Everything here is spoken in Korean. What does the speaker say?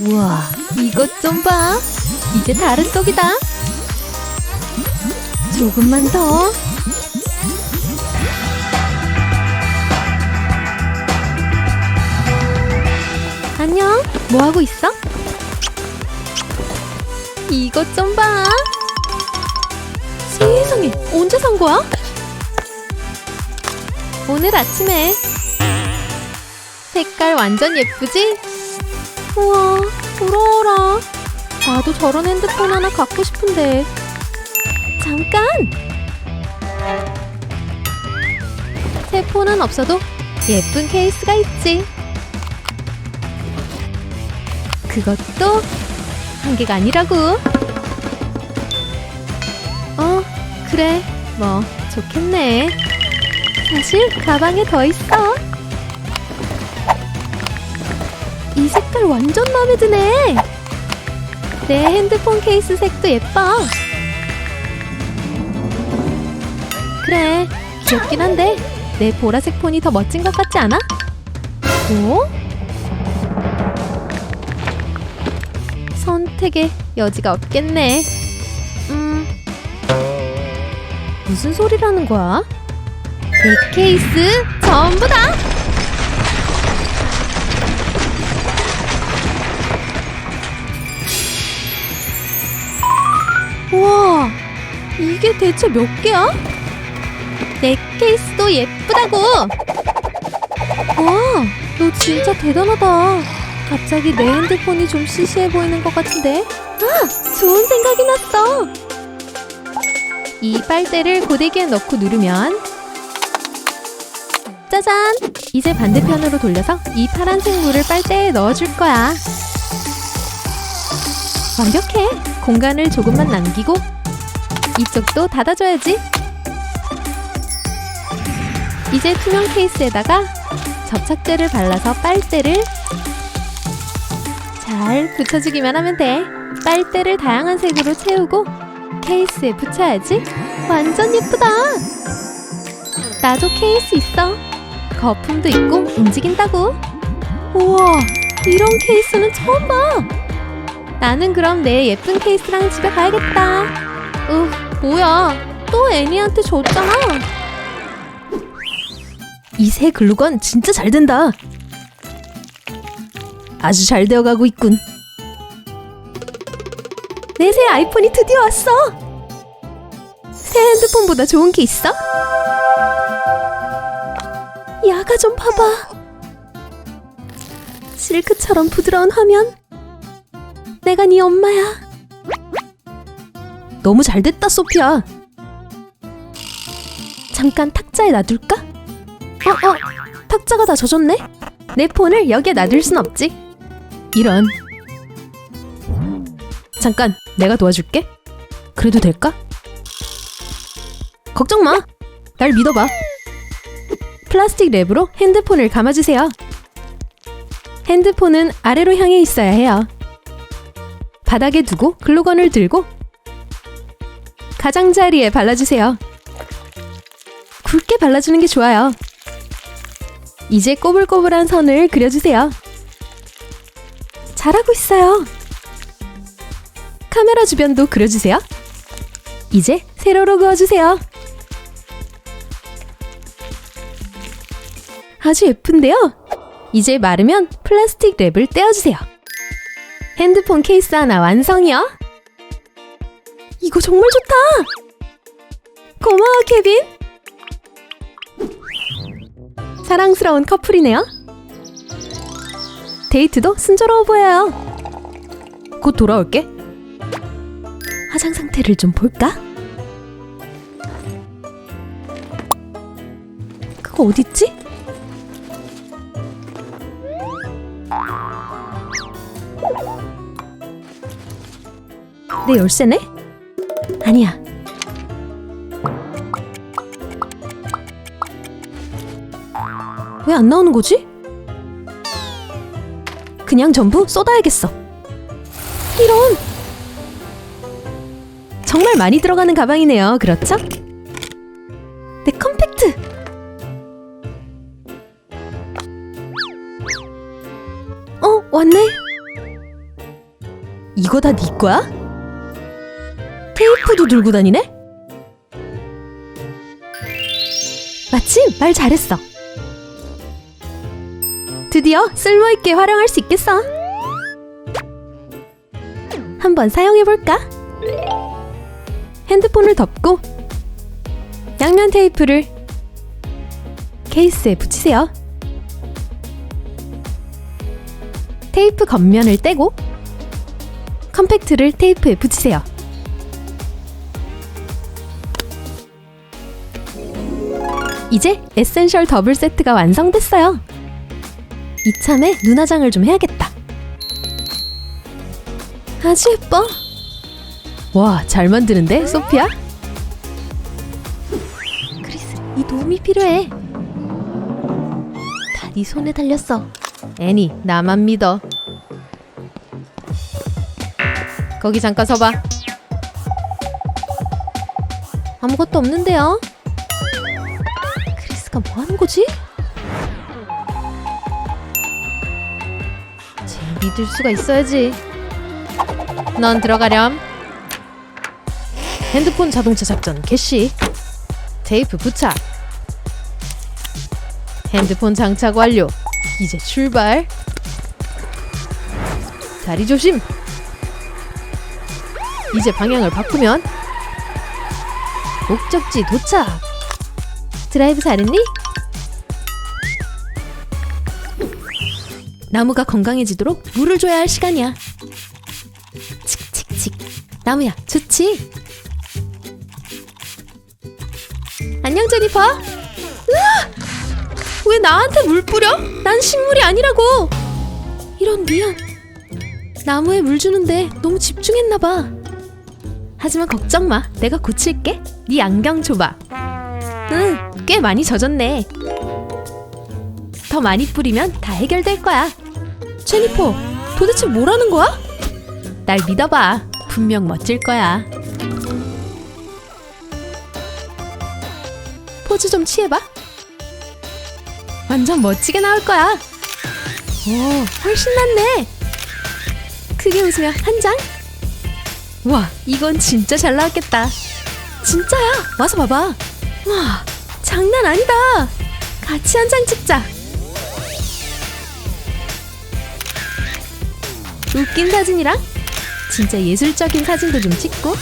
우와, 이것 좀 봐. 이제 다른 쪽이다. 조금만 더. 안녕. 뭐 하고 있어? 이것 좀 봐. 세상에, 언제 산 거야? 오늘 아침에. 색깔 완전 예쁘지? 우와, 부러워라. 나도 저런 핸드폰 하나 갖고 싶은데. 잠깐! 새 폰은 없어도 예쁜 케이스가 있지. 그것도 한 개가 아니라고. 어, 그래. 뭐, 좋겠네. 사실 가방에 더 있어. 이 색깔 완전 마음에 드네. 내 핸드폰 케이스 색도 예뻐. 그래, 귀엽긴 한데 내 보라색 폰이 더 멋진 것 같지 않아? 오? 선택에 여지가 없겠네. 음, 무슨 소리라는 거야? 내 케이스 전부 다! 우와, 이게 대체 몇 개야? 내 케이스도 예쁘다고! 와, 너 진짜 대단하다. 갑자기 내 핸드폰이 좀 시시해 보이는 것 같은데? 아, 좋은 생각이 났어! 이 빨대를 고데기에 넣고 누르면 짜잔! 이제 반대편으로 돌려서 이 파란색 물을 빨대에 넣어줄 거야. 완벽해! 공간을 조금만 남기고 이쪽도 닫아줘야지. 이제 투명 케이스에다가 접착제를 발라서 빨대를 잘 붙여주기만 하면 돼. 빨대를 다양한 색으로 채우고 케이스에 붙여야지. 완전 예쁘다. 나도 케이스 있어. 거품도 있고 움직인다고. 우와, 이런 케이스는 처음 봐. 나는 그럼 내 예쁜 케이스랑 집에 가야겠다. 으, 뭐야. 또 애니한테 줬잖아. 이 새 글루건 진짜 잘 된다. 아주 잘 되어가고 있군. 내 새 아이폰이 드디어 왔어. 새 핸드폰보다 좋은 게 있어? 야가 좀 봐봐. 실크처럼 부드러운 화면. 내가 네 엄마야. 너무 잘 됐다, 소피아. 잠깐 탁자에 놔둘까? 어, 어, 탁자가 다 젖었네? 내 폰을 여기에 놔둘 순 없지. 이런. 잠깐, 내가 도와줄게. 그래도 될까? 걱정 마. 날 믿어봐. 플라스틱 랩으로 핸드폰을 감아주세요. 핸드폰은 아래로 향해 있어야 해요. 바닥에 두고 글루건을 들고 가장자리에 발라주세요. 굵게 발라주는 게 좋아요. 이제 꼬불꼬불한 선을 그려주세요. 잘하고 있어요. 카메라 주변도 그려주세요. 이제 세로로 그어주세요. 아주 예쁜데요? 이제 마르면 플라스틱 랩을 떼어주세요. 핸드폰 케이스 하나 완성이요. 이거 정말 좋다. 고마워, 케빈. 사랑스러운 커플이네요. 데이트도 순조로워 보여요. 곧 돌아올게. 화장 상태를 좀 볼까? 그거 어딨지? 내 열쇠네? 아니야. 왜 안 나오는 거지? 그냥 전부 쏟아야겠어. 이런! 정말 많이 들어가는 가방이네요. 그렇죠? 내 컴팩트! 어, 왔네. 이거 다 네 거야? 테이프도 들고 다니네? 마침 말 잘했어. 드디어 쓸모있게 활용할 수 있겠어. 한번 사용해볼까? 핸드폰을 덮고 양면 테이프를 케이스에 붙이세요. 테이프 겉면을 떼고 컴팩트를 테이프에 붙이세요. 이제 에센셜 더블 세트가 완성됐어요. 이참에 눈화장을 좀 해야겠다. 아주 예뻐. 와, 잘 만드는데, 소피아? 크리스, 이 도움이 필요해. 다 네 손에 달렸어. 애니, 나만 믿어. 거기 잠깐 서봐. 아무것도 없는데요? 크리스가 뭐 하는 거지? 쟤 믿을 수가 있어야지. 넌 들어가렴. 핸드폰 자동차 작전 개시. 테이프 부착. 핸드폰 장착 완료. 이제 출발. 다리 조심. 이제 방향을 바꾸면 목적지 도착. 드라이브 잘했니? 나무가 건강해지도록 물을 줘야 할 시간이야. 칙칙칙. 나무야, 좋지? 안녕, 제니퍼. 으아! 왜 나한테 물 뿌려? 난 식물이 아니라고. 이런 미안. 나무에 물 주는데 너무 집중했나 봐. 하지만 걱정 마. 내가 고칠게. 네 안경 줘봐. 응, 꽤 많이 젖었네. 더 많이 뿌리면 다 해결될 거야. 제니퍼, 도대체 뭐라는 거야? 날 믿어봐. 분명 멋질 거야. 포즈 좀 취해봐. 완전 멋지게 나올 거야. 오, 훨씬 낫네. 크게 웃으며 한 장. 와, 이건 진짜 잘 나왔겠다. 진짜야. 와서 봐봐. 와, 장난 아니다. 같이 한 장 찍자. 웃긴 사진이랑 진짜 예술적인 사진도 좀 찍고